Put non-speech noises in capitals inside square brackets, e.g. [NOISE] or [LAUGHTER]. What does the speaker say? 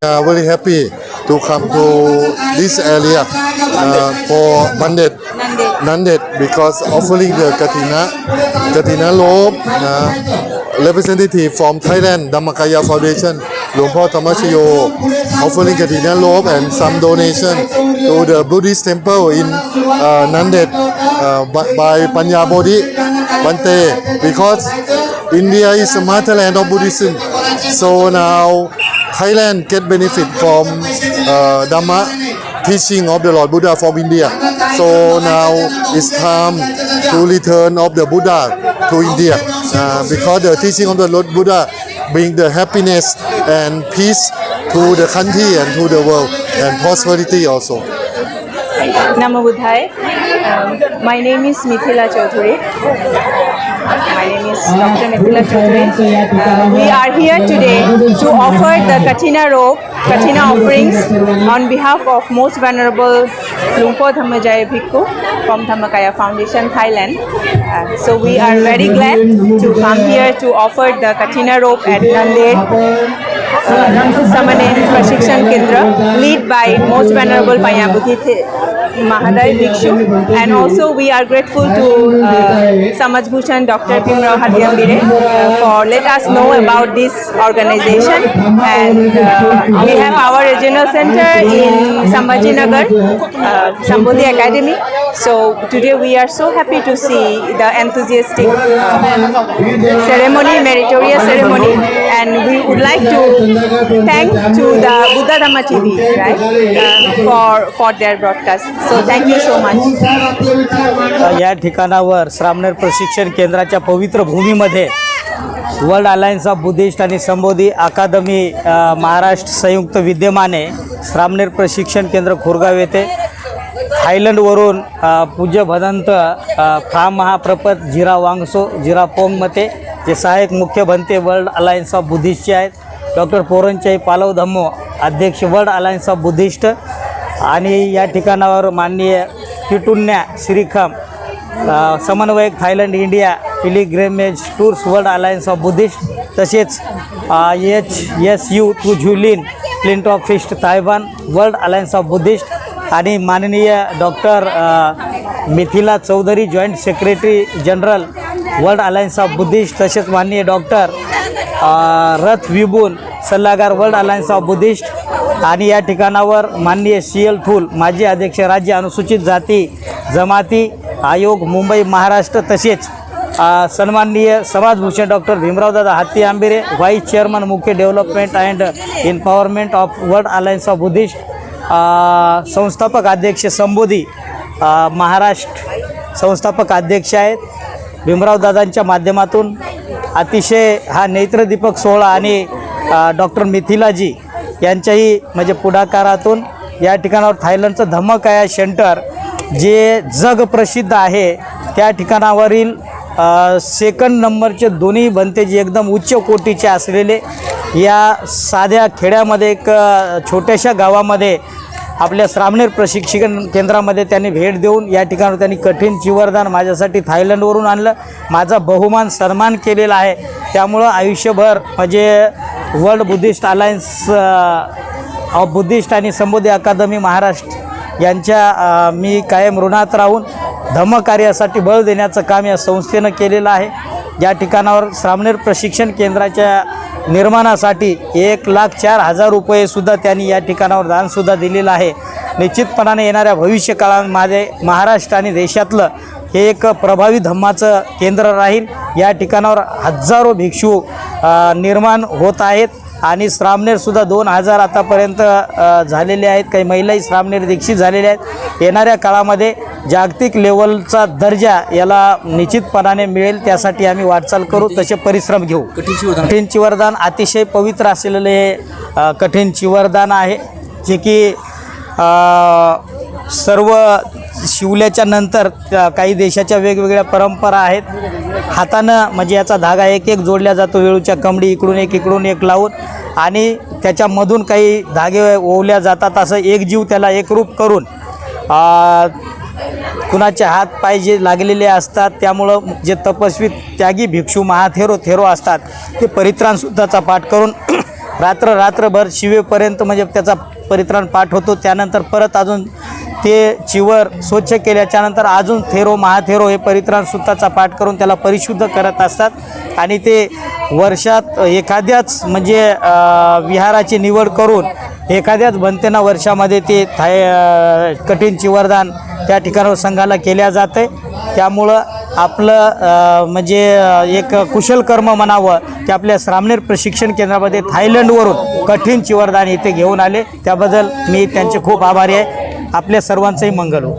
We are very happy to come to this area uh, for Mandet. Nandet because offering the Katina, Katina Lobe, uh, representative from Thailand, Dhammakaya Foundation, Lumpur Tamashiyo, offering Katina Lop and some donation to the Buddhist temple in uh, Nandet uh, by Panyabodhi Bante because India is a motherland of Buddhism. So now Thailand get benefit from uh, Dhamma teaching of the Lord Buddha from India. So now it's time to return of the Buddha to India uh, because the teaching of the Lord Buddha bring the happiness and peace to the country and to the world and prosperity also. Namo Buddhaya. Um, my name is Mithila Chaudhuri. Dr. Chaudhuri. Uh, we are here today to offer the Katina robe, Katina offerings on behalf of Most Venerable Lumpo Dhammajaya Bhikkhu from Dhammakaya Foundation, Thailand. Uh, so we are very glad to come here to offer the Katina robe at Nanded Samanen Prashikshan Kendra, by Most Venerable Panyabhuti Maharaj Bhikshu. And also we are grateful to uh, Samaj Bhushan Dr. Bhimrao Hatyambire uh, for let us know about this organization. And uh, we have our regional center in Sambhaji Nagar, uh, Sambodhi Academy. So today we are so happy to see the enthusiastic uh, ceremony, meritorious ceremony, and we would like to thank to the Buddha Dhamma TV, right, uh, for for their broadcast. So thank you so much. Uh, या ठिकाणावर श्रामनेर प्रशिक्षण केंद्राच्या पवित्र भूमीमध्ये World alliance of Buddhist आणि संबोधी अकादमी महाराष्ट्र संयुक्त विद्यमाने श्रामनेर प्रशिक्षण केंद्र खोरगाव येथे थायलंडवरून पूज्य भदंत फ्राम महाप्रपत जिरा वांगसो जिरा पोंगमते ते सहाय्यक मुख्य भंते वर्ल्ड अलायन्स ऑफ बुद्धिस्टचे आहेत. डॉक्टर पोरंचाई पालव धम्मो अध्यक्ष वर्ल्ड अलायन्स ऑफ बुद्धिस्ट. आणि या ठिकाणावर माननीय किटुन्या श्रीखम समन्वयक Thailand India Pilgrimage Tours World Alliance of Buddhist तसेच एच एस यू टू झुलिन प्लिंट ऑफ फिस्ट तायबान वर्ल्ड अलायन्स ऑफ बुद्धिस्ट. आणि माननीय doctor Mithila Chaudhari joint secretary general World Alliance of Buddhist तसेच माननीय डॉक्टर रथ विबून सल्लागार वर्ल्ड अलायन्स ऑफ बुद्धिस्ट आणि या ठिकाणावर माननीय सी एल थूल माजी अध्यक्ष राज्य अनुसूचित जाती जमाती आयोग मुंबई महाराष्ट्र तसेच सन्माननीय समाजभूषण डॉक्टर भीमरावदादा हत्ती आंबेरे व्हाईस चेअरमन मुख्य development and empowerment of World Alliance of Buddhist संस्थापक अध्यक्ष संबोधी महाराष्ट्र संस्थापक अध्यक्ष आहेत. भीमरावदादांच्या माध्यमातून अतिशय हा नेत्रदीपक सोहळा आणि डॉक्टर मिथिलाजी यांच्याही म्हणजे पुढाकारातून या ठिकाणावर थायलंडचं धम्मकाया सेंटर जे जगप्रसिद्ध आहे त्या ठिकाणावरील सेकंड नंबरचे दोन्ही बनते जे एकदम उच्च कोटीचे असलेले या साध्या खेड्यामध्ये एक छोट्याशा गावामध्ये आपल्या श्रामनेर प्रशिक्षण केंद्रामध्ये त्यांनी भेट देऊन या ठिकाणी त्यांनी कठीण चिवरदान माझ्यासाठी थायलंडवरून आणलं. माझा बहुमान सन्मान केलेला आहे. त्यामुळं आयुष्यभर म्हणजे World Buddhist Alliance of Buddhist आणि संबोधी अकादमी महाराष्ट्र यांच्या मी कायम ऋणात राहून धम्मकार्यासाठी बळ देण्याचं काम या संस्थेनं केलेलं आहे. या ठिकाणावर श्रामनेर प्रशिक्षण केंद्राच्या निर्माणासाठी एक लाख चार हजार रुपयेसुद्धा त्यांनी या ठिकाणावर दानसुद्धा दिलेलं आहे. निश्चितपणाने येणाऱ्या भविष्य काळामध्ये महाराष्ट्र आणि देशातलं हे एक प्रभावी धम्माचं केंद्र राहील. या ठिकाणावर हजारो भिक्षू निर्माण होत आहेत. आणि श्रामनेरसुद्धा दोन हजार आतापर्यंत झालेले आहेत. काही महिलाही श्रामनेर दीक्षित झालेल्या आहेत. येणाऱ्या काळामध्ये जागतिक लेवलचा दर्जा याला निश्चितपणाने मिळेल. त्यासाठी आम्ही वाटचाल करू. तसे परिश्रम घेऊ. कठीण चिवरदान अतिशय पवित्र असलेले हे कठीण चिवरदान आहे. जे की सर्व शिवल्याच्या नंतर त्या काही देशाच्या वेगवेगळ्या परंपरा आहेत. हातानं म्हणजे याचा धागा एक एक जोडला जातो. वेळूच्या कमडी इकडून एक इकडून एक लावून आणि त्याच्यामधून काही धागे ओवल्या जातात. असं एक जीव त्याला एकरूप करून कुणाचे हात पाय जे लागलेले असतात त्यामुळं जे तपस्वी त्यागी भिक्षू महाथेरो थेरो असतात ते परित्राणसुद्धाचा पाठ करून [CLEARS THROAT] रात्र रात्रभर शिवेपर्यंत म्हणजे त्याचा परित्राण पाठ होतो. त्यानंतर परत अजून ते चिवर स्वच्छ केल्याच्यानंतर अजून थेरो महाथेरो हे परित्राण सुत्ताचा पाठ करून त्याला परिशुद्ध करत असतात. आणि ते वर्षात एखाद्याच म्हणजे विहाराची निवड करून एखाद्याच बनतेना वर्षामध्ये ते थाय कठीण चिवरदान त्या ठिकाणावर संघाला केल्या जाते. त्यामुळं आपलं म्हणजे एक कुशल कर्म म्हणावं ते आपल्या श्रामनेर प्रशिक्षण केंद्रामध्ये थायलंडवरून कठीण चिवरदान इथे घेऊन आले. त्याबद्दल मी त्यांचे खूप आभारी आहे. आपल्या सर्वांचंही मंगल हो.